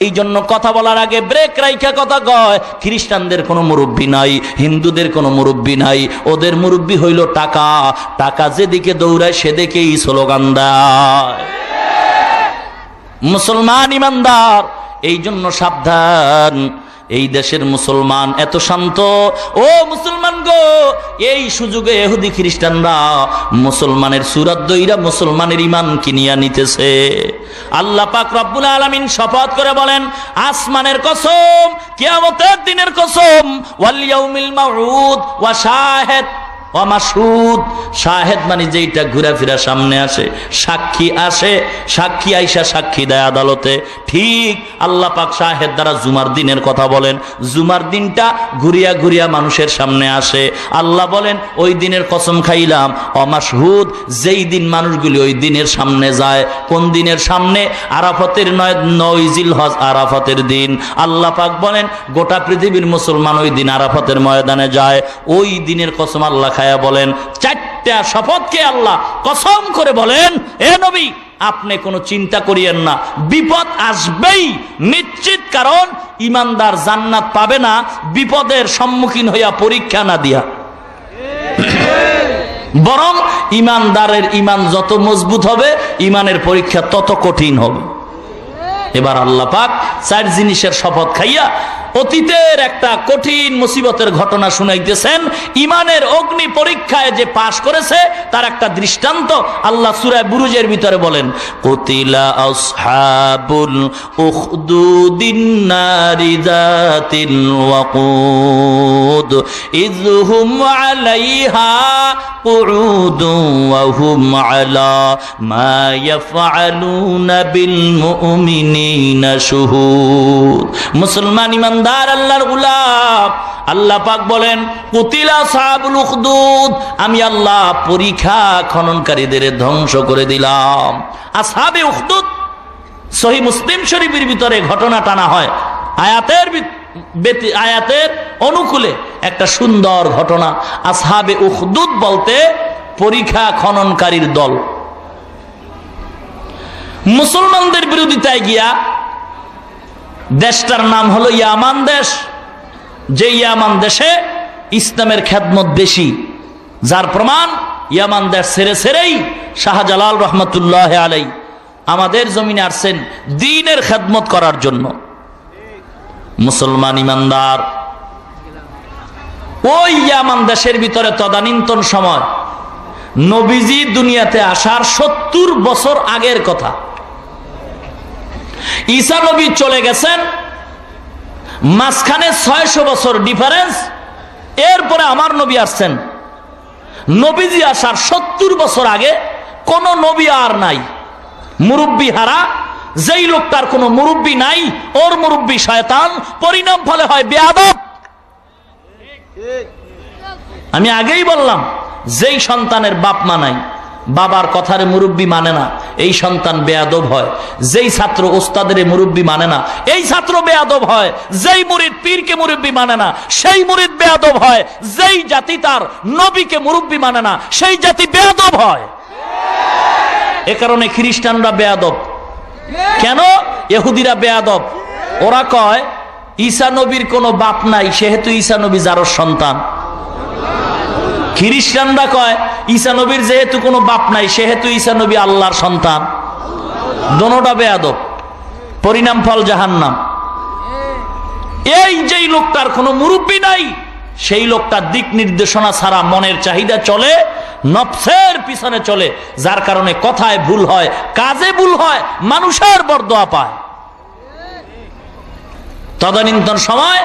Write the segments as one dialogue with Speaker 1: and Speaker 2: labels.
Speaker 1: এই জন্য কথা বলার আগে ব্রেক রাইখা কথা কয়, খ্রিস্টানদের কোনো মুরব্বী নাই, হিন্দুদের কোনো মুরব্বী নাই, ওদের মুরব্বী হইল টাকা টাকা যেদিকে দৌড়ায় সেদিকেই স্লোগান দেয়। মুসলমান ইমানদার এই জন্য সাবধান। এই দেশের মুসলমান এত শান্ত। ও মুসলমান গো, এই সুযোগে এহুদি খ্রিস্টানরা মুসলমানের সুরাত দইরা মুসলমানের ইমান কিনিয়া নিতেছে। আল্লাহ পাক রব্বুল আলামিন শপথ করে বলেন, আসমানের কসম, কিয়ামতের দিনের কসম, ওয়াল ইয়াউমিল মাউউদ ওয়া শাহিদ। অমাসুদ মানে যেইটা সামনে আসে, সাক্ষী আসে, সাক্ষী আইসা সাক্ষী দেয় আদালতে। ঠিক দ্বারা জুমার দিনের কথা বলেন, জুমার দিনটা ঘুরিয়া ঘুরিয়া মানুষের সামনে আসে। আল্লাহ বলেন, ওই দিনের কসম খাইলাম অমাসহুদ যেই দিন মানুষগুলি ওই দিনের সামনে যায়, কোন দিনের সামনে? আরাফতের নয় নয় জিল হজ আরাফতের দিন। আল্লাহ পাক বলেন, গোটা পৃথিবীর মুসলমান ওই দিন আরাফতের ময়দানে যায়। ওই দিনের কসম আল্লাহ খায়া বলেন, চারটা শপথকে আল্লাহ কসম করে বলেন, এ নবী, আপনি কোনো চিন্তা করিয়েন না, বিপদ আসবেই, নিশ্চিত কারণ ইমানদার জান্নাত পাবে না, বিপদের সম্মুখীন হইয়া পরীক্ষা না দিয়া। বরং ইমানদারের ইমান যত মজবুত হবে, ইমানের পরীক্ষা তত কঠিন হবে। এবার আল্লাহ পাক চার জিনিসের শপথ খাইয়া অতীতের একটা কঠিন মুসিবতের ঘটনা শুনাইতেছেন। ইমানের অগ্নি পরীক্ষায় যে পাশ করেছে, তার একটা দৃষ্টান্ত আল্লাহ সুরায় বুরুজের ভিতরে বলেন মুসলমান ইমান ইমানদার আল্লাহর গুলাম। আল্লাহ পাক বলেন, কুতিলা সাহাবুল উখদুদ, আমি আল্লাহ পরীক্ষা খননকারীদের ধ্বংস করে দিলাম। আসহাবে উখদুদ, সহি মুসলিম শরীফের ভিতরে ঘটনা টানা হয়। আয়াতের আয়াতের অনুকূলে একটা সুন্দর ঘটনা। আসহাবে উখদুদ বলতে, পরীক্ষা খননকারীর দল। মুসলমানদের বিরোধিতায় গিয়া দেশটার নাম হলো ইয়ামান দেশ। যে ইয়ামান দেশে ইসলামের খ্যাতমত বেশি, যার প্রমাণ ইয়ামান দেশ ছেড়ে ছেড়েই শাহজালাল রহমতুল্লাহ আলাই আমাদের জমিনে আসছেন দিনের খেদমত করার জন্য। মুসলমান ইমানদার, ওই ইয়ামান দেশের ভিতরে তদানীন্তন সময় নবীজি দুনিয়াতে আসার সত্তর বছর আগের কথা। ঈসা নবী চলে গেছেন। মাঝখানে ছয়শো বছর ডিফারেন্স এরপরে আমার নবী আসছেন। নবীজি আসার সত্তর বছর আগে কোন নবী আর নাই। মুরব্বী হারা, যেই লোকটার কোনো মুরব্বী নাই, ওর মুরব্বী শয়তান, পরিণাম ফলে হয় বেয়াদব আমি আগেই বললাম, যেই সন্তানের বাপ মা নাই বাবার কথারে মুরব্বী মানে না, এই সন্তান বেয়াদব হয়। যেই ছাত্র ওস্তাদের মুরব্বী মানে না, এই ছাত্র বেয়াদব হয়। যেই মুরিদ পীরকে মুরব্বী মানে না, সেই মুরিদ বেয়াদব হয়। যেই জাতি তার নবীকে মুরব্বী মানে না, সেই জাতি বেয়াদব হয়। এ কারণে খ্রিস্টানরা বেয়াদব। কেন? এহুদিরা বেয়াদব। ওরা কয়, ঈসা নবীর কোনো বাপ নাই, সেহেতু ঈসা নবী যারও সন্তান। খ্রিস্টানরা কয় ঈসা নবীর যেহেতু কোনো বাপ নাই, সেহেতু ঈসা নবী আল্লাহর সন্তান। দোনোটা বেয়াদব, পরিণাম ফল জাহান্নাম। এই যেই লোকটার কোনো মুরব্বী নাই, সেই লোকটার দিক নির্দেশনা ছাড়া মনের চাহিদা চলে, নফসের পিছনে চলে, যার কারণে কথায় ভুল হয়, কাজে ভুল হয়, মানুষের বরদোয়া পায়। তদানীন্তন সময়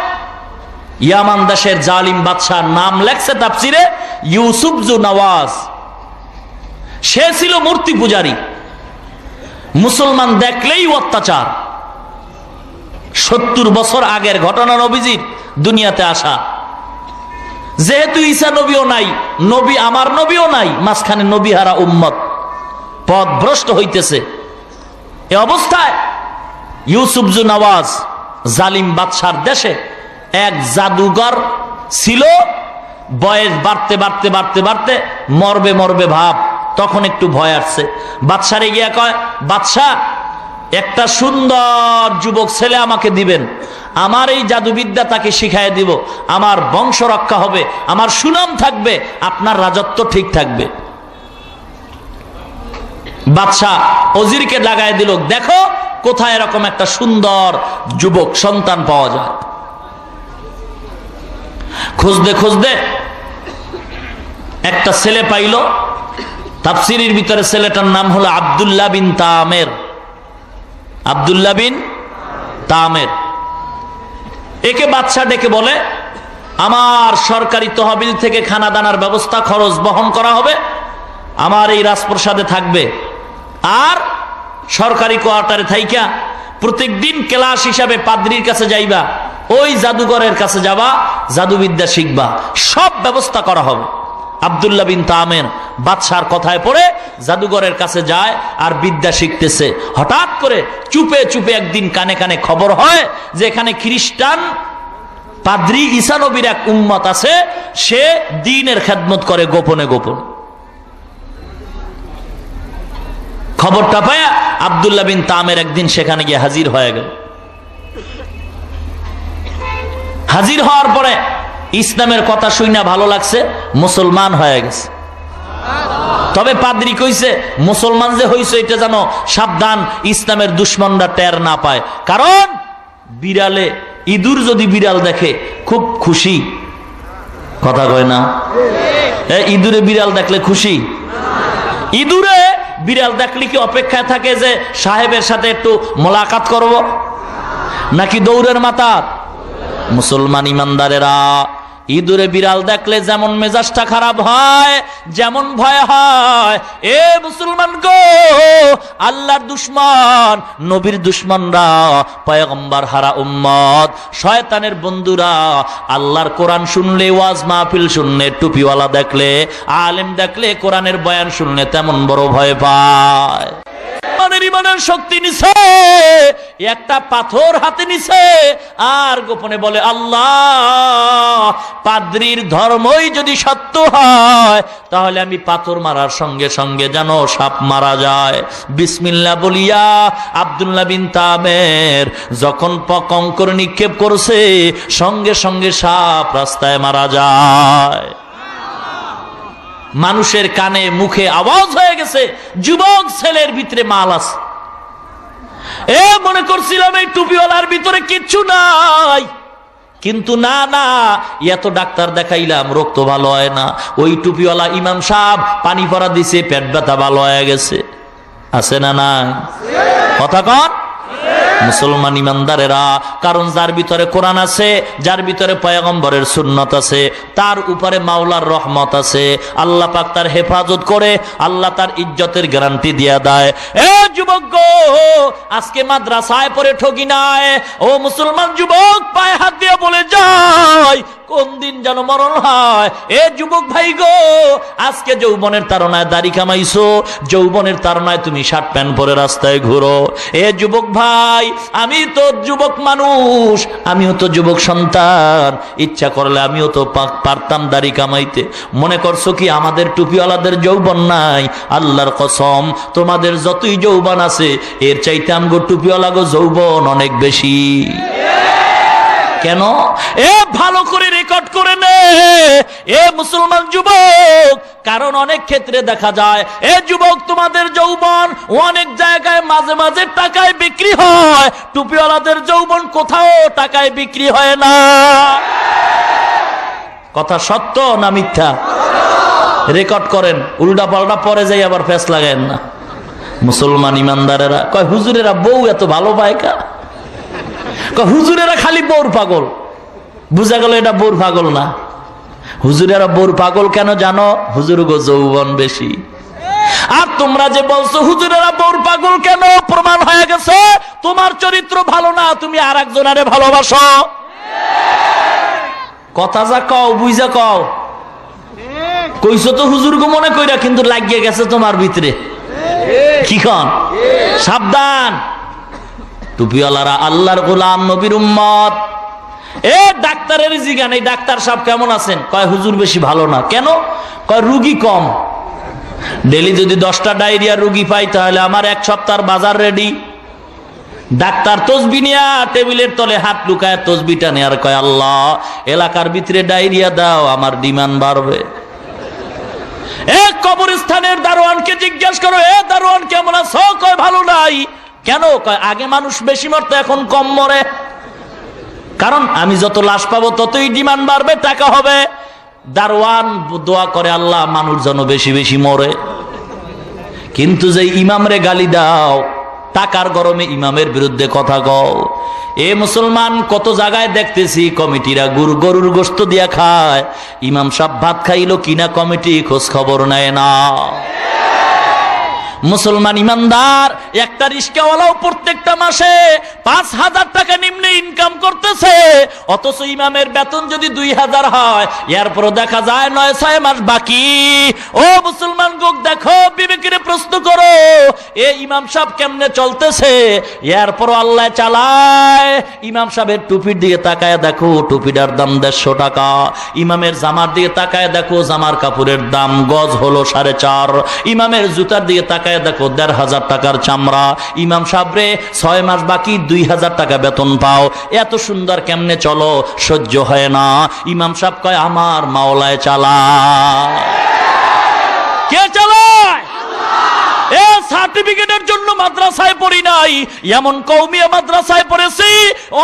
Speaker 1: ইয়ামান দেশের জালিম বাদশাহ নাম লেখছে তাপসিরে ইউসুফ জু নওয়াজ। সে ছিল মূর্তি পূজারী। মুসলমান দেখলেই অত্যাচার। সত্তর বছর আগের ঘটনা নবীজির দুনিয়াতে আসা। যেহেতু ঈসা নবীও নাই, নবী আমার নবীও নাই, মাঝখানে নবী হারা উম্মত। পথ ভ্রষ্ট হইতেছে। এ অবস্থায় ইউসুফজু নওয়াজ জালিম বাদশার দেশে এক জাদুঘর ছিল। বয়স বাড়তে বাড়তে বাড়তে বাড়তে মরবে মরবে ভাব। তখন একটু ভয় আসছে। বাদশারে গিয়া কয় বাদশাহ একটা সুন্দর যুবক ছেলে আমাকে দিবেন। আমার এই জাদুবিদ্যা তাকে শিখাই দিব। আমার বংশ রক্ষা হবে। আমার সুনাম থাকবে। আপনার রাজত্ব ঠিক থাকবে। বাদশাহ অজিরকে লাগাই দিল, দেখো কোথায় এরকম একটা সুন্দর যুবক সন্তান পাওয়া যায়। খুঁজতে খুঁজতে একটা ছেলে পাইল। তাফসিরির ভিতরে ছেলেটার নাম হলো আবদুল্লাহ বিন তামের। আবদুল্লাহ বিন তামের। একে বাদশাহ ডেকে বলে, আমার সরকারি তহবিল থেকে খানা দানার ব্যবস্থা খরচ বহন করা হবে। আমার এই রাজপ্রসাদে থাকবে। আর সরকারি কোয়ার্টারে থাইকা প্রত্যেক দিন ক্লাস হিসাবে পাদ্রির কাছে যাইবা। ওই জাদুঘরের কাছে যাবা, জাদুবিদ্যা শিখবা। সব ব্যবস্থা করা হবে। আবদুল্লাহ বিন তামের বাদশার কথায় পড়ে জাদুঘরের কাছে যায় আর বিদ্যা শিখতেছে। হঠাৎ করে চুপে চুপে একদিন কানে কানে খবর হয় যে এখানে খ্রিস্টান পাদ্রি ঈসানবীর এক উম্মত আছে, সে দিনের খেদমত করে গোপনে গোপনে। খবরটা পায় আবদুল্লাহ বিন তামের একদিন সেখানে গিয়ে হাজির হয়ে গেল। হাজির হওয়ার পরে ইসলামের কথা শুই না ভালো লাগছে, মুসলমান হয়ে গেছে। তবে পাদ্রি কইছে, মুসলমান যে হইছে, এটা যেন সাবধান, ইসলামের দুশ্মনরা টের না পায়। কারণ, বিড়ালে, ইঁদুর যদি বিড়াল দেখে, খুব খুশি। কথা কয় না? ইঁদুরে বিড়াল দেখলে খুশি? ইঁদুরে বিড়াল দেখলে কি অপেক্ষায় থাকে যে সাহেবের সাথে একটু মোলাকাত করব? নাকি দৌড়ের মাথা মুসলমান ইমানদারেরা, ইঁদুরে বিড়াল দেখলে যেমন মেজাজটা খারাপ হয়, যেমন ভয় হয়। এ মুসলমান গো, আল্লাহর দুশ্মন, নবীর দুশ্মনরা, পয়গম্বর হারা উম্মত, শয়তানের বন্ধুরা, আল্লাহর কোরআন শুনলে ওয়াজ মাহফিল শুনলে, টুপিওয়ালা দেখলে, আলেম দেখলে কোরআনের বয়ান শুনলে তেমন বড় ভয় পায়। ইমানের ইমানের শক্তি নিছে, একটা পাথর হাতে নিছে, আর গোপনে বলে, আল্লাহ, পাদ্রির ধর্মই যদি সত্য হয়, তাহলে আমি পাথর মারার সঙ্গে সঙ্গে যেন সাপ মারা যায়। বিসমিল্লা বলিয়া আবদুল্লাহ বিন তামের যখন কঙ্কর নিক্ষেপ করছে, সঙ্গে সঙ্গে সাপ রাস্তায় মারা যায়। মানুষের কানে, মুখে আওয়াজ হয়ে গেছে, যুবক ছেলের ভিতরে মাল আছে। এ, মনে করছিলাম এই টুপিওয়ালার ভিতরে কিচ্ছু নাই। কিন্তু না না, এত ডাক্তার দেখাইলাম, রক্ত ভালো হয় না। ওই টুপিওয়ালা ইমাম সাহেব পানি পরা দিছে, পেট ব্যথা ভালো হয়ে গেছে। আছে না না কথা কন। মুসলমান ইমানদারেরা, কারণ যার ভিতরে কোরআন আছে, যার ভিতরে পয়গম্বরের সুন্নত আছে, তার উপরে মাওলার রহমত আছে। আল্লাহ পাক তার হেফাজত করে, আল্লাহ তার ইজ্জতের গ্যারান্টি দিয়া দেয়। এ যুবক আজকে মাদ্রাসায় পড়ে ঠকি নাই। ও মুসলমান যুবক, পায়ে হাত দিয়ে বলে যায় কোন দিন যেন মরণ হয়? এ যুবক ভাই গো, আজকে যৌবনের তারনায় দাড়ি কামাইছো, যৌবনের তারনায় তুমি শার্ট প্যান্ট পরে রাস্তায় ঘুরো। এ যুবক ভাই, আমি তো যুবক মানুষ, আমিও তো যুবক সন্তান। ইচ্ছা করলে আমিও তো পারতাম দাড়ি কামাইতে। মনে করছ কি আমাদের টুপিওয়ালাদের যৌবন নাই? আল্লাহর কসম, তোমাদের যতই যৌবন আছে, এর চাইতে আমগো টুপিওয়ালাগো যৌবন অনেক বেশি। কেন? এ ভালো করে রেকর্ড করে নে। এ মুসলমান যুবক, কারণ অনেক ক্ষেত্রে দেখা যায়, এ যুবক তোমাদের যৌবন অনেক জায়গায় মাঝে মাঝে টাকায় বিক্রি হয়। টুপিওয়ালাদের যৌবন কোথাও টাকায় বিক্রি হয় না। কথা সত্য না মিথ্যা? রেকর্ড করেন উল্টা পাল্টা পরে যাই আবার ফেস লাগায়েন না। মুসলমান ইমানদারেরা, কয়, হুজুরেরা বউ এত ভালো পায় ক- হুজুরেরা খালি বোর পাগল। বুঝা গেল এটা বোর পাগল না। হুজুরেরা বোর পাগল কেন জানো? হুজুর গো যৌবন বেশি। আর তোমরা যে বলছো, হুজুরেরা বোর পাগল কেন? প্রমাণ হয়ে গেছে, তোমার চরিত্র ভালো না, তুমি আর একজনারে ভালোবাসো। কথা যা কও, বুঝা কও। কইছো তো হুজুর গো মনে কইরা, কিন্তু লাগিয়ে গেছে তোমার ভিতরে। কি সাবধান। টুপিওয়ালারা আল্লাহর গোলাম, নবীর উম্মত। এ ডাক্তারের জিগান, এই ডাক্তার সাহেব কেমন আছেন? কয়, হুজুর বেশি ভালো না। কেন? কয়, রুগী কম। ডেলি যদি দশটা ডায়রিয়া রুগী পাই, তাহলে আমার এক সপ্তাহ বাজার রেডি। ডাক্তার তসবি নিয়া টেবিলের তলে হাত লুকায় তসবিটা নেয়ার কয়, আল্লাহ, এলাকার ভিতরে ডায়রিয়া দাও, আমার ডিমান্ড বাড়বে। এক কবরস্থানের দারোয়ানকে জিজ্ঞাসা করো, এ দারোয়ান কেমন আছো? কয়, ভালো নাই। কেন? আগে মানুষ বেশি মরতো, এখন কম মরে। কারণ আমি যত লাশ পাবো, ততই ডিমান্ড বাড়বে, টাকা হবে। দারোয়ান দোয়া করে, আল্লাহ মানুষ যেন বেশি বেশি মরে। কিন্তু যে ইমামরে গালি দাও, টাকার গরমে ইমামের বিরুদ্ধে কথা কও। এ মুসলমান, কত জায়গায় দেখতেছি, কমিটিরা গুরু গরুর গোস্ত দিয়া খায়। ইমাম সাহ ভাত খাইলো কিনা, কমিটি খোঁজ খবর নেয় না। মুসলমান ইমানদার, একটা রিস্কাওয়ালাও প্রত্যেকটা মাসে পাঁচ হাজার টাকা নিম্নে ইনকাম করতেছে, অথচ ইমামের বেতন যদি দুই হাজার হয়, এরপরও দেখা যায় নয়, ছয় মাস বাকি। ও মুসলমান গোক, দেখো, বিবেকের প্রশ্ন করো, এ ইমাম সাহেব কেমনে চলতেছে? এরপরও আল্লাহ চালায়। ইমাম সাহেবের টুপির দিকে তাকায় দেখো, টুপিটার দাম দেড়শো টাকা। ইমামের জামার দিকে তাকায় দেখো, জামার কাপড়ের দাম গজ হলো সাড়ে চার। ইমামের জুতার দিকে তাকায় দেখো, দেড় হাজার টাকার চামড়া। ইমাম সাবরে ছয় মাস বাকি, দুই হাজার টাকা বেতন পাও। এত সুন্দর কেমনে চলো, সহ্য হয় না। ইমাম সাহেব কয়, আমার মাওলায় চালা কে চালায়? এ সার্টিফিকেটের জন্য মাদ্রাসায় পড়ি নাই। এমন কৌমিয়া মাদ্রাসায় পড়েছি,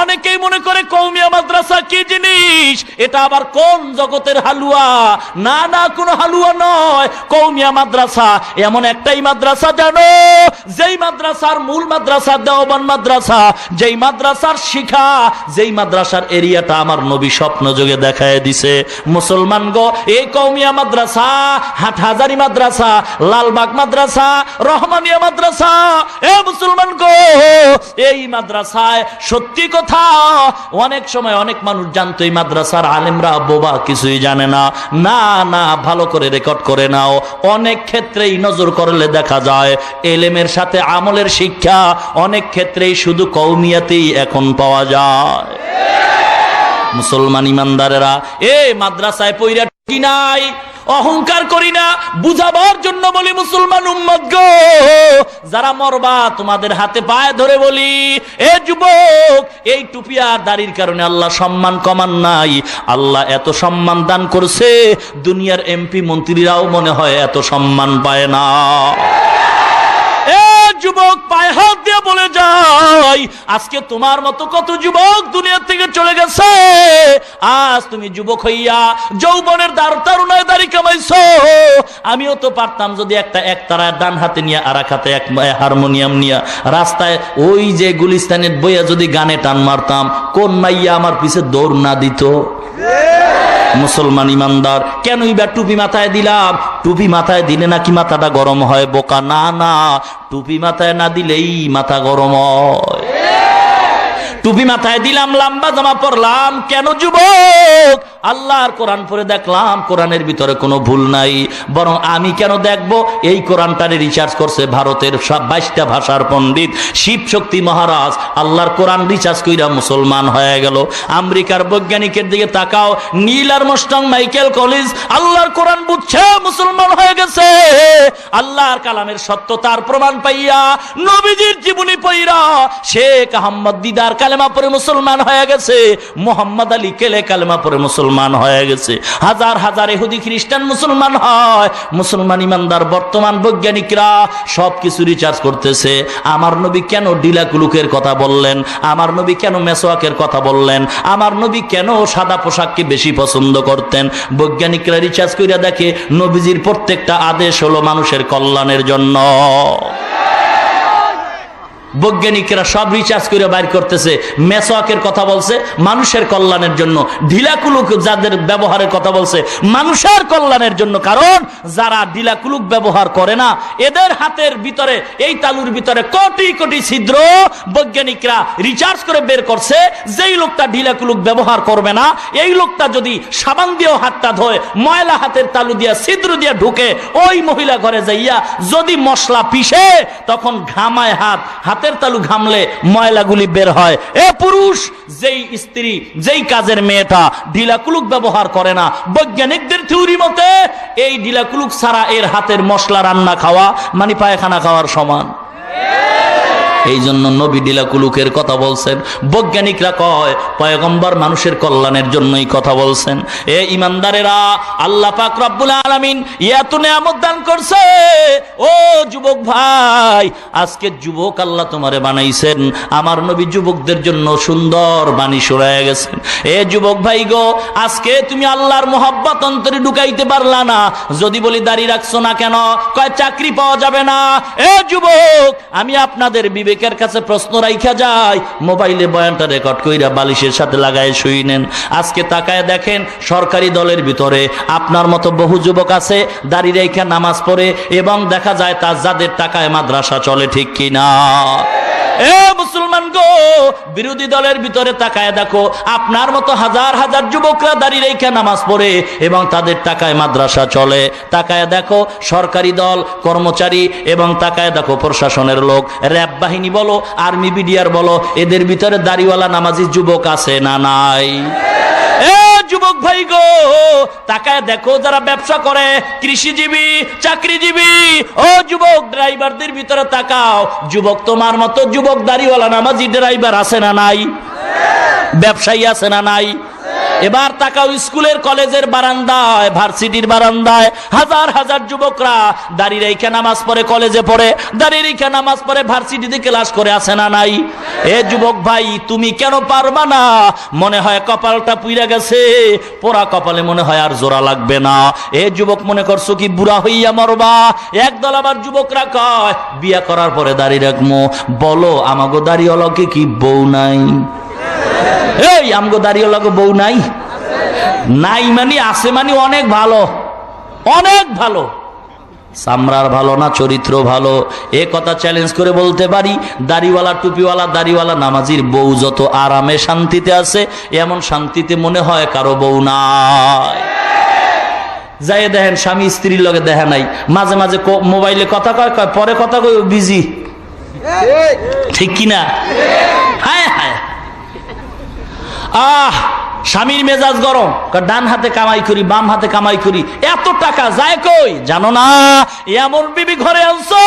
Speaker 1: অনেকেই মনে করে কৌমিয়া মাদ্রাসা কি জিনিস? এটা আবার কোন জগতের হালুয়া? না না, কোনো হালুয়া নয়। কৌমিয়া মাদ্রাসা, এমন একটাই মাদ্রাসা জানো, যেই মাদ্রাসার মূল মাদ্রাসা দেওবান মাদ্রাসা, যেই মাদ্রাসার শিখা, যেই মাদ্রাসার এরিয়াটা আমার নবী স্বপ্ন যোগে দেখায় দিছে। মুসলমান গো এই কৌমিয়া মাদ্রাসা, হাটহাজারি মাদ্রাসা, লালবাগ মাদ্রাসা, রহমানিয়া মাদ্রাসা কিছুই জানে না। না না, ভালো করে রেকর্ড করে নাও। অনেক ক্ষেত্রেই নজর করলে দেখা যায়, এলেমের সাথে আমলের শিক্ষা অনেক ক্ষেত্রেই শুধু কৌমিয়াতেই এখন পাওয়া যায়। মুসলমান ইমানদারেরা, এ, মাদ্রাসায় পইরা কি নাই, অহংকার করি না, বুঝাবার জন্য বলি মুসলমান উম্মত গো। যারা মরবা, তোমাদের হাতে পায়ে ধরে বলি, এ যুবক, এই টুপি আর দাড়ির কারণে আল্লাহ সম্মান কমান নাই। আল্লাহ এত সম্মান দান করছে, দুনিয়ার এমপি মন্ত্রীরাও মনে হয় এত সম্মান পায় না। যুবক পায়ে হাত দিয়ে বলে যাই, আজকে তোমার মতো কত যুবক দুনিয়া থেকে চলে গেছে। আজ তুমি যুবক হইয়া যৌবনের দার তারুণায় দাড়ি কামাইছো। আমিও তো পারতাম যদি একটা একতারায় ডান হাতে নিয়ে আর এক হাতে এক হারমোনিয়াম নিয়ে রাস্তায় ওই যে গুলিস্তানের বইয়া যদি গানে টান মারতাম, কোন মাইয়া আমার পিছে দৌড় না দিত? মুসলমান ইমানদার কেন এবার টুপি মাথায় দিলাম? টুপি মাথায় দিলে নাকি মাথাটা গরম হয়? বোকা, না না, টুপি মাথায় না দিলেই মাথা গরম হয়। টুপি মাথায় দিলাম, লাম্বা জামা পরলাম, কেন যুবক? আল্লাহর কোরআন পরে দেখলাম কোরআনের ভিতরে কোনো ভুল নাই। বরং আমি কেন দেখব? এই কোরআনটারে রিচার্জ করছে ভারতের বাইশটা ভাষার পণ্ডিত। শিব শক্তি মহারাজ, আল্লাহর কোরআন রিচার্জ কইরা মুসলমান হয়ে গেল। আমেরিকার বৈজ্ঞানিকের দিকে তাকাও, নীল আর মোস্টং মাইকেল কলিজ আল্লাহর কোরআন বুঝছে মুসলমান হয়ে গেছে। আল্লাহর কালামের সত্যতার প্রমাণ পাইয়া নবীজির জীবনী পইরা শেখ আহম্মদ দিদার কালেমা পরে মুসলমান হয়ে গেছে। মোহাম্মদ আলী কেলে কালেমা পরে মুসলমান হয়ে গেছে। হাজার হাজার এহুদি খ্রিস্টান মুসলমান হয়। মুসলমান ইমানদার, বর্তমান বৈজ্ঞানিকরা সব কিছু রিচার্জ করতেছে। আমার নবী কেন ডিলাকুলুকের কথা বললেন? আমার নবী কেন মেসোয়াকের কথা বললেন? আমার নবী কেন সাদা পোশাককে বেশি পছন্দ করতেন? বৈজ্ঞানিকরা রিচার্জ করিয়া দেখে, নবীজির প্রত্যেকটা আদেশ হলো মানুষের কল্যাণের জন্য। বৈজ্ঞানিকরা সব রিচার্জ করে বাইর করতেছে মেসওয়াকের কথা বলছে, মানুষের কল্যাণের জন্য, ঢিলাকুলুক যাদের ব্যবহারের কথা বলছে, মানুষের কল্যাণের জন্য, কারণ যারা ঢিলাকুলুক ব্যবহার করে না, এদের হাতের ভিতরে, এই তালুর ভিতরে কোটি কোটি ছিদ্র বৈজ্ঞানিকরা রিচার্জ করে বের করছে, যেই লোকটা ঢিলাকুলুক ব্যবহার করবে না, এই লোকটা যদি সাবান দিয়েও হাতটা ধোয়, ময়লা হাতের তালু দিয়া, ছিদ্র দিয়া ঢুকে, ওই মহিলা ঘরে যাইয়া যদি মশলা পিষে, তখন ঘামায় হাত হাত হাতের তালু ঘামলে ময়লাগুলি বের হয়। এ পুরুষ, যেই স্ত্রী, যেই কাজের মেয়েটা ঢিলাকুলুক ব্যবহার করে না, বৈজ্ঞানিকদের থিওরি মতে এই ঢিলাকুলুক ছাড়া এর হাতের মশলা রান্না খাওয়া মানে পায়খানা খাওয়ার সমান। এই জন্য নবী ডিলাকুলুকের কথা বলছেন। বৈজ্ঞানিকরা কয়, পয়গম্বর মানুষের কল্যাণের জন্যই কথা বলছেন। এ ইমানদারেরা, আল্লাহ পাক রব্বুল আলামিন এত নিয়ামত দান করছে। ও যুবক ভাই, আজকে যুবক আল্লাহ তোমারে বানাইছেন। আমার নবী যুবকদের জন্য সুন্দর বাণী শোনায় গেছেন। এ যুবক ভাই গো, আজকে তুমি আল্লাহর মোহাব্বত অন্তরে ঢুকাইতে পারলা না। যদি বলি দাঁড়িয়ে রাখছো না কেন, কয়, চাকরি পাওয়া যাবে না। এ যুবক, আমি আপনাদের বিবেকের কাছে প্রশ্ন রাইখা যায়, মোবাইলে বয়ানটা রেকর্ড কইরা বালিশের সাথে লাগায় শুই নেন। আজকে তাকায় দেখেন সরকারি দলের ভিতরে আপনার মতো বহু যুবক আছে, দাড়ি রাইখা নামাজ পড়ে, এবং দেখা যায় তার যাদের টাকায় মাদ্রাসা চলে ঠিক কিনা। এ মুসলমান গো, বিরোধী দলের ভিতরে তাকায় দেখো, আপনার মতো হাজার হাজার যুবকরা দাঁড়িয়ে রেখে নামাজ পড়ে এবং তাদের টাকায় মাদ্রাসা চলে। তাকায় দেখো, সরকারি দল, কর্মচারী এবং তাকায় দেখো, প্রশাসনের লোক। র্যাব বাহিনী বলো, আর্মি বিডিআর বলো, এদের ভিতরে দাড়িওয়ালা নামাজি যুবক আছে না নাই? যুবক ভাই গো, তাকায় দেখো যারা ব্যবসা করে, কৃষিজীবী, চাকরিজীবী। ও যুবক, ড্রাইভারদের ভিতরে তাকাও। যুবক তোমার মতো যুবক দাড়িওয়ালা নামাজি ড্রাইভার আছে না নাই? ব্যবসায়ী আছে না নাই? এবার তাকাও স্কুলের কলেজের বারান্দায়, ভার্সিটির বারান্দায়, হাজার হাজার যুবকরা দাঁড়িয়ে রেখে নামাজ পড়ে কলেজে পড়ে, দাঁড়িয়ে রেখে নামাজ পড়ে ভার্সিটিতে ক্লাস করে আসে না নাই। এ যুবক ভাই, তুমি কেন পারবা না? মনে হয় কপালটা পুইরা গেছে, পোড়া কপালে মনে হয় আর জোড়া লাগবে না। এ যুবক মনে করছ কি বুড়া হইয়া মরবা? একদল আবার যুবকরা কয়, বিয়া করার পরে দাঁড়িয়ে রাখব বলো, আমাগো দাঁড়িয়ে অলকে কি বউ নাই? এই আমগো দাঁড়িয়ে লাগো বউ নাই? নাই মানে আছে মানে অনেক ভালো। অনেক ভালো। সামরার ভালো না চরিত্র ভালো। এ কথা চ্যালেঞ্জ করে বলতে পারি দাড়িওয়ালা টুপিওয়ালা দাড়িওয়ালা নামাজির বউ যত আরামে শান্তিতে আছে এমন শান্তিতে মনে হয় কারও বউ নাই। যাই দেখেন স্বামী স্ত্রীর লগে দেখা নাই। মাঝে মাঝে মোবাইলে কথা কয় কয় পরে কথা কই বিজি ঠিক কিনা? 啊 স্বামীর মেজাজ গরম ডান হাতে কামাই করি, বাম হাতে কামাই করি, এত টাকা যায় কই? জানো না? এমন বিবি ঘরে আনছো,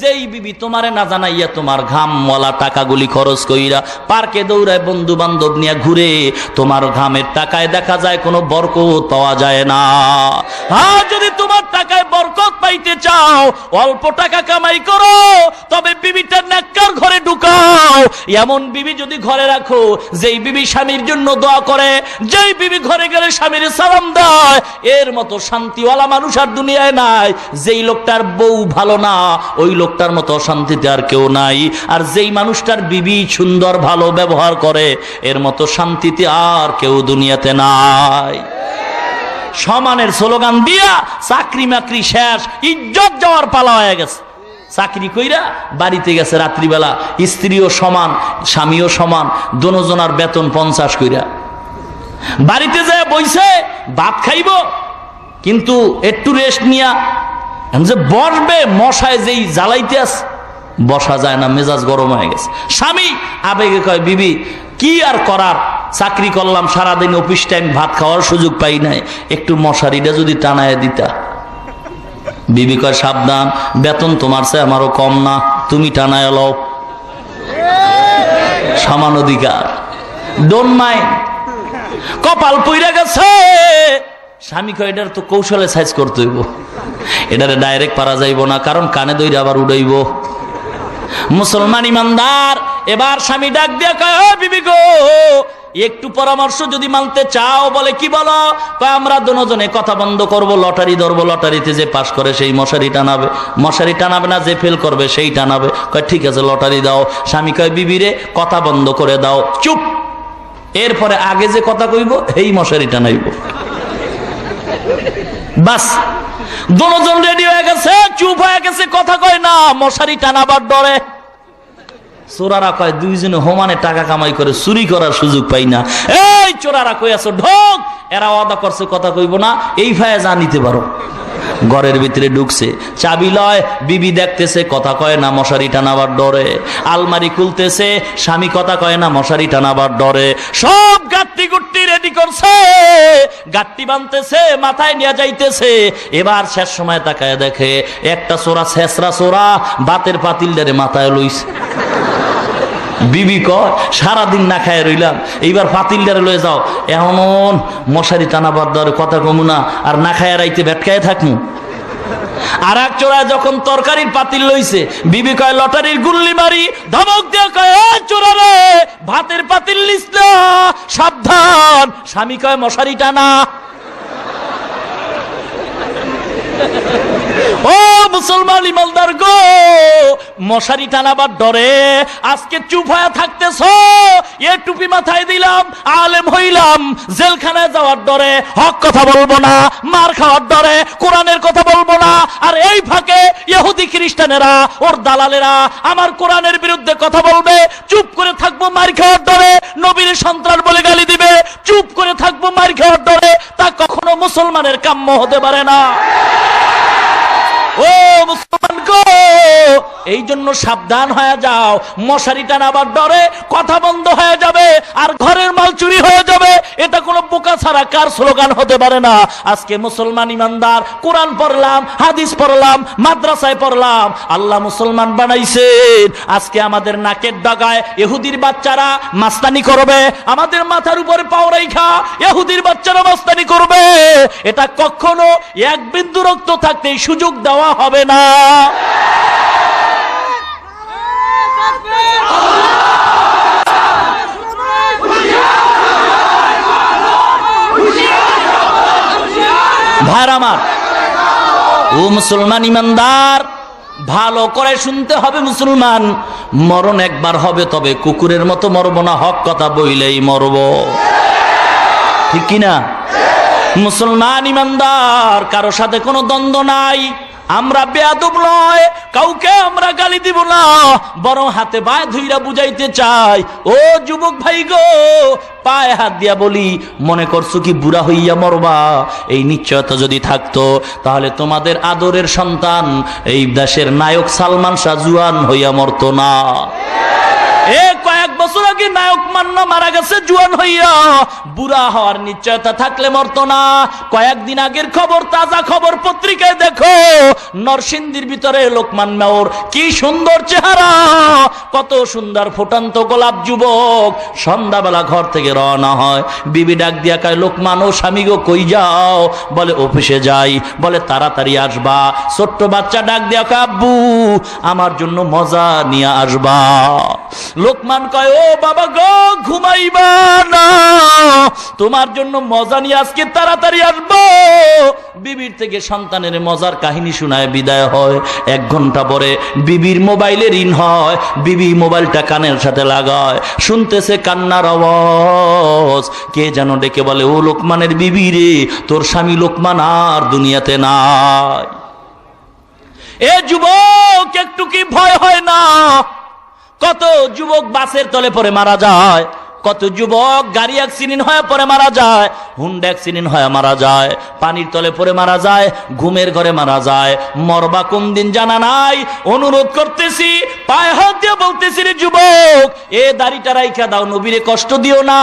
Speaker 1: যেই বিবি তোমারে না জানাইয়া তোমার ঘাম মলা টাকাগুলি খরচ কইরা পার্কে দৌড়ায় বন্ধু বান্ধব নিয়ে ঘুরে, তোমার ঘামের টাকায় দেখা যায় কোনো বরকত পাওয়া যায় না। আর যদি তোমার টাকায় বরকত পাইতে চাও, অল্প টাকা কামাই করো, তবে বিবিটা নাক্কার ঘরে ঢুকাও। এমন বিবি যদি ঘরে রাখো, যেই বিবি স্বামীর জন্য দোয়া করে, যেই বিবি ঘরে গেলে স্বামীর সালাম দেয়, এর মতো শান্তিওয়ালা মানুষ আর দুনিয়ায় নাই। যেই লোকটার বউ ভালো না, ওই লোকটার মতো অশান্তিতে আর কেউ নাই। আর যেই মানুষটার বিবি সুন্দর, ভালো ব্যবহার করে, এর মতো শান্তিতে আর কেউ দুনিয়াতে নাই। সমানের স্লোগান দিয়া চাকরি মাকরি শেষ, ইজ্জত যাওয়ার পালা হয়ে গেছে। চাকরি কইরা বাড়িতে গেছে রাত্রিবেলা, স্ত্রীও সমান, স্বামীও সমান দনোজনার বেতন পঞ্চাশ কইরা। বাড়িতে যায় বইছে, ভাত খাইব, কিন্তু একটু রেস্ট নিয়া যে বসবে, মশায় যেই জ্বালাইতে আস বসা যায় না, মেজাজ গরম হয়ে গেছে। স্বামী আবেগে কয়, বিবি, কি আর করার? চাকরি করলাম, সারাদিন অফিস টাইম ভাত খাওয়ার সুযোগ পাই নাই, একটু মশারিটা যদি টানায় দিতা। বিবি কয়, সাবধান, বেতন তোমার চেয়ে আমারও কম না, তুমি টানায় লও। সমান অধিকার। মাইন্ড কপাল পইরা গেছে। স্বামী কয়, এটার তো কৌশলে সাইজ করতে হইব। এটারে ডাইরেক্ট পারা যাইব না, কারণ কানে দইরা আবার উড়াইব। মুসলমান ইমানদার, এবার স্বামী ডাক দিয়া কয়, "ও বিবি গো একটু পরামর্শ যদি মানতে চাও, বলে কি বলো? আমরা দুজনে কথা বন্ধ করব, লটারি ধরবো, লটারিতে যে পাশ করে সেই মশারি টানাবে। মশারি টানাবে না, যে ফেল করবে সেই টানাবে। কয়, ঠিক আছে, লটারি দাও। স্বামী কয় বিবিরে কথা বন্ধ করে দাও। চুপ। এরপরে আগে যে কথা কইব, এই মশারি টানাইব। বাস। দুজন রেডি হয়ে গেছে, চুপ হয়ে গেছে, কথা কয়, না, মশারি টানাবার ডরে। চোরারা কয়, দুইজনে হোমানে টাকা কামাই করে চুরি করার সুযোগ পাই না। এই চোরারা কই আছো? ঢোক! এরা অদা করছে, কথা কইব না। এই ভাইয়া জানিতে পারো। ঘরের ভিতরে ঢুকছে। চাবি লয়, বিবি দেখতেছে, কথা কয় না, মশারি টানাবার ডরে। আলমারি খুলতেছে, স্বামী কথা কয় না, মশারি টানাবার ডরে। সব গাত্তি গুট্টি রেডি করছে। গাট্টি বানতেছে, মাথায় নিয়ে যাইতেছে। এবার শেষ সময় তাকায় দেখে, একটা চোরা শেষরা চোরা বাতের পাতিলটারে মাথায় লইছে। বিবি কয়, সারাদিন না খায় রইলাম। এইবার পাতিলটারে লয়ে যাও। এমন মশারি টানাবার দরে কথা কমু না, আর না খায় রাইতে ভেটকায় থাকমু। আর এক চোরায় যখন তরকারির পাতিল লইছে, বিবি কয়, লটারির গুল্লি মারি, ধমক দিয়ে কয়, "এ চোরা রে ভাতের পাতিল লিস না, সাবধান। স্বামী কয়, মশারি টানা। মুসলমান ইমানদার গো, মশারি টানাবার ডরে আজকে চুপ হয়ে থাকতেছ। এ টুপি মাথায় দিলাম, আলেম হইলাম, জেলখানায় যাওয়ার ডরে, হক কথা বলব না, মার খাওয়ার ডরে, কোরআনের কথা বলব না, আর এই ফাঁকে ইহুদি খ্রিস্টানেরা, ওর দালালেরা আমার কোরআনের বিরুদ্ধে কথা বলবে, চুপ করে থাকব মার খাওয়ার ডরে, নবীর সন্ত্রাস বলে গালি দিবে, চুপ করে থাকব মার খাওয়ার ডরে, তা কখনো মুসলমানের কাম্য হতে পারে না ও মুসলমান গো এই জন্য সাবধান হয়ে যাও। মশারি টানাবার ডরে কথা বন্ধ হয়ে যাবে আর ঘরের মাল চুরি হয়ে যাবে। এটা কোনো বোকা ছাড়া কার স্লোগান হতে পারে না। আজকে মুসলমান ইমানদার, কোরআন পড়লাম, হাদিস পড়লাম, মাদ্রাসায় পড়লাম, আল্লাহ মুসলমান বানাইছেন। আজকে আমাদের নাকের ডাগায় এহুদির বাচ্চারা মাস্তানি করবে, আমাদের মাথার উপরে পাও রেখা এহুদির বাচ্চারা মাস্তানি করবে। এটা কখনো এক বিন্দু রক্ত থাকতে সুযোগ দেওয়া হবে না। ভাইর আমার, ও মুসলমান ইমানদার, ভালো করে শুনতে হবে মুসলমান, মরণ একবার হবে তবে কুকুরের মতো মরব না, হক কথা বইলেই মরব। ঠিক কিনা? মুসলমান ইমানদার, কারও সাথে কোনো দ্বন্দ্ব নাই আমরা বেয়াদব নয়, কাউকে আমরা গালি দিব না। বরং হাতে বায় ধুইরা বুঝাইতে চাই, ও যুবক ভাই গো, পায়ে হাত দিয়া বলি, মনে করছ কি বুড়া হইয়া মরবা? এই নিশ্চয়তা যদি থাকতো, তাহলে তোমাদের আদরের সন্তান, এই দেশের নায়ক সালমান শাহ জুয়ান হইয়া মরতো না। এ কয়েক বছর আগে নায়ক মান্না মারা গেছে, জুয়ান হইয়া। বুড়া হওয়ার নিশ্চয়তা থাকলে মরতো না। কয়েকদিন আগের খবর, তাজা খবর পত্রিকায় দেখো, নরসিংদীর ভিতরে লোকমান মেয়র কি সুন্দর চেহারা, কত সুন্দর ফুটান্ত গোলাপ যুবক। সন্ধ্যাবেলা ঘর থেকে রওনা হয়। বিবি ডাক দিয়া কায়, লোকমান ও স্বামী গো, কই যাও? বলে, অফিসে যাই। বলে, তাড়াতাড়ি আসবা। ছোট্ট বাচ্চা ডাক দিয়া কয়, আব্বু, আমার জন্য মজা নিয়ে আসবা। লোকমান কয়, ও বাবা গো, ঘুমাইবা না। তোমার জন্য মজা নিয়ে আজকে তাড়াতাড়ি আসব। বিবির থেকে সন্তানের মজার কাহিনী শোনায়, বিদায় হয়। এক ঘণ্টা পরে বিবির মোবাইলে ঋণ হয়, বিবি মোবাইলটা কানের সাথে লাগায়। শুনতেছে কান্নার আওয়াজ, কে যেন ডেকে বলে, ও লোকমানের বিবি রে, তোর স্বামী লোকমান আর দুনিয়াতে নাই। এ যুবক, একটু কি ভয় হয় না? কত যুবক বাসের তলে পরে মারা যায়, কত যুবক গাড়ি অ্যাক্সিডেন্ট হয়ে পরে মারা যায়, হুন্ডা অ্যাক্সিডেন্ট হয়ে মারা যায়, পানির তলে পরে মারা যায়, ঘুমের ঘরে মারা যায়, মরবা কোন দিন জানা নাই, অনুরোধ করতেছি, পায়ে হাত দিয়ে বলতেছি রে যুবক, এ দাড়িটা রাইখা দাও, নবীরে কষ্ট দিও না,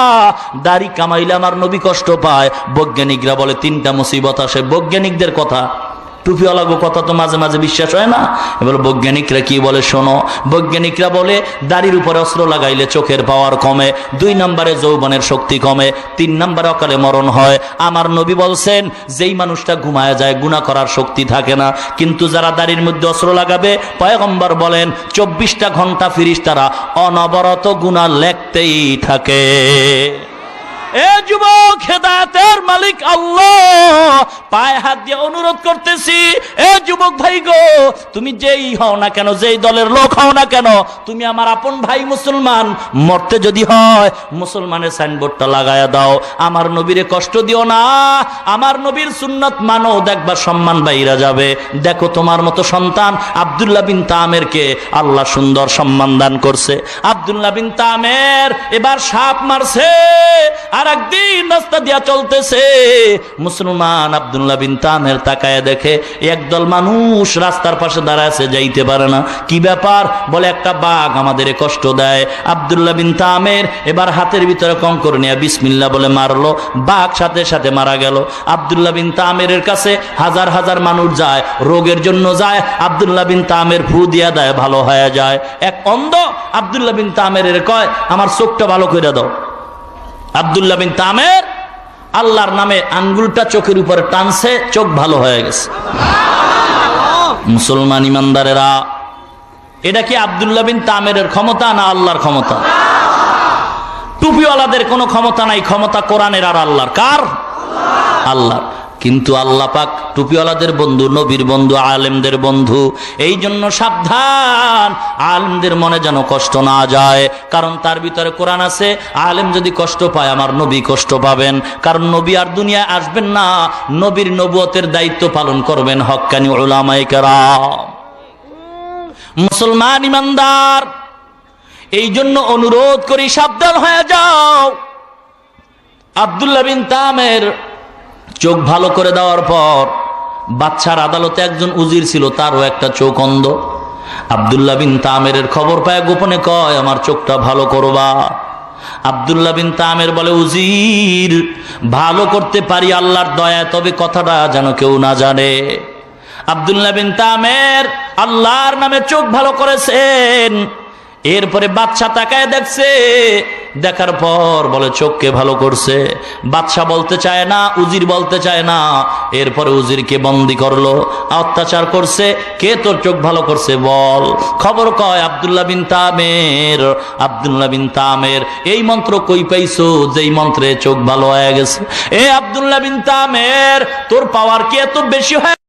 Speaker 1: দাড়ি কামাইলে আমার নবী কষ্ট পায়, বৈজ্ঞানিকরা বলে তিনটা মুসিবত আসে, বৈজ্ঞানিকদের কথা। টুপিওয়ালা গো কথা তো মাঝে মাঝে বিশ্বাস হয় না? এবার বৈজ্ঞানিকরা কি বলে শোনো? বৈজ্ঞানিকরা বলে, দাড়ির উপরে অস্ত্র লাগাইলে চোখের পাওয়ার কমে, দুই নম্বরে যৌবনের শক্তি কমে, তিন নম্বরে অকালে মরণ হয়। আমার নবী বলছেন, যেই মানুষটা ঘুমায় যায় গুণা করার শক্তি থাকে না। কিন্তু যারা দাড়ির মধ্যে অস্ত্র লাগাবে, পয়গম্বর বলেন, চব্বিশটা ঘণ্টা ফিরিস তারা অনবরত গুণা লেখতেই থাকে। এ যুবক হেদায়তের মালিক আল্লাহ পায়ে হাত দিয়ে অনুরোধ করতেছি এ যুবক ভাই গো, তুমি যেই হও না কেন, যেই দলের লোক হও না কেন, তুমি আমার আপন ভাই মুসলমান। মরতে যদি হয়, মুসলমানের সাইনবোর্ডটা লাগায়া দাও। আমার নবীরে কষ্ট দিও না, আমার নবীর সুন্নত মানো, দেখবার সম্মান বাইরা যাবে। দেখো তোমার মতো সন্তান আব্দুল্লাহ বিন তামেরকে আল্লাহ সুন্দর সম্মান দান করছে। আব্দুল্লাহ বিন তামের এবার সাপ মারছে আর একদিন রাস্তা দিয়া চলতেছে। মুসলমান আবদুল্লাহ বিন তামের তাকায় দেখে, একদল মানুষ রাস্তার পাশে দাঁড়ায় যাইতে পারে না। কি ব্যাপার? বলে, একটা বাঘ আমাদের কষ্ট দেয়। আবদুল্লাহ বিন তামের এবার হাতের ভিতরে কঙ্কর নিয়ে বিসমিল্লা বলে মারলো। বাঘ সাথে সাথে মারা গেল। আবদুল্লাহ বিন তামের কাছে হাজার হাজার মানুষ যায়। রোগের জন্য যায়। আবদুল্লাহ বিন তামের ফু দিয়া দেয়, ভালো হয়ে যায়। এক অন্ধ আবদুল্লাহ বিন তামের কয়, আমার চোখটা ভালো করে দাও। আবদুল্লাহ বিন তামের আল্লাহর নামে আঙ্গুলটা চোখের উপরে টানছে, চোখ ভালো হয়ে গেছে। মুসলমান ইমানদারেরা, এটা কি আবদুল্লা বিন তামের ক্ষমতা না আল্লাহর ক্ষমতা? টুপিওয়ালাদের কোনো ক্ষমতা নাই, ক্ষমতা কোরআনের আর আল্লাহর। কার? আল্লাহর। কিন্তু আল্লাহ পাক টুপিওয়ালাদের বন্ধু, নবীর বন্ধু, আলেমদের বন্ধু, এই জন্য সাবধান। আলেমদের মনে যেন কষ্ট না যায়, কারণ তার ভিতরে কোরআন আছে, আলেম যদি কষ্ট পায়, আমার নবী কষ্ট পাবেন। কারণ নবী আর দুনিয়ায় আসবেন না, নবীর নবুয়তের দায়িত্ব পালন করবেন হক্কানি ওলামাই কেরাম। মুসলমান ইমানদার, এই জন্য অনুরোধ করি, সাবধান হয়ে যাও। আবদুল্লাহ বিন তামের চোখ ভালো করে দেওয়ার পর বাচ্চার আদালতে একজন উজির ছিল, তারও একটা চোখ অন্ধ। আবদুল্লাহ বিন তামের খবর পায়, গোপনে কয়, আমার চোখটা ভালো করবা। আবদুল্লাহ বিন তামের বলে, উজির, ভালো করতে পারি আল্লাহর দয়া তবে কথাটা যেন কেউ না জানে। আবদুল্লাহ বিন তামের আল্লাহর নামে চোখ ভালো করেছেন। এরপরে বাচ্চা তাকায় দেখছে দেখার পর বলে, চোখকে ভালো করছে। বাদশা বলতে চায় না, উজির বলতে চায় না। এরপরে উজিরকে বন্দি করল, অত্যাচার করছে। কে তোর চোখ ভালো করছে বল। খবর কয়, আবদুল্লাহ বিন তামের, আবদুল্লাহ বিন তামের। এই মন্ত্র কই পাইছো? যেই মন্ত্রে চোখ ভালো হয়ে গেছে। এ আবদুল্লাহ বিন তামের, তোর পাওয়ার কি এত বেশি হয়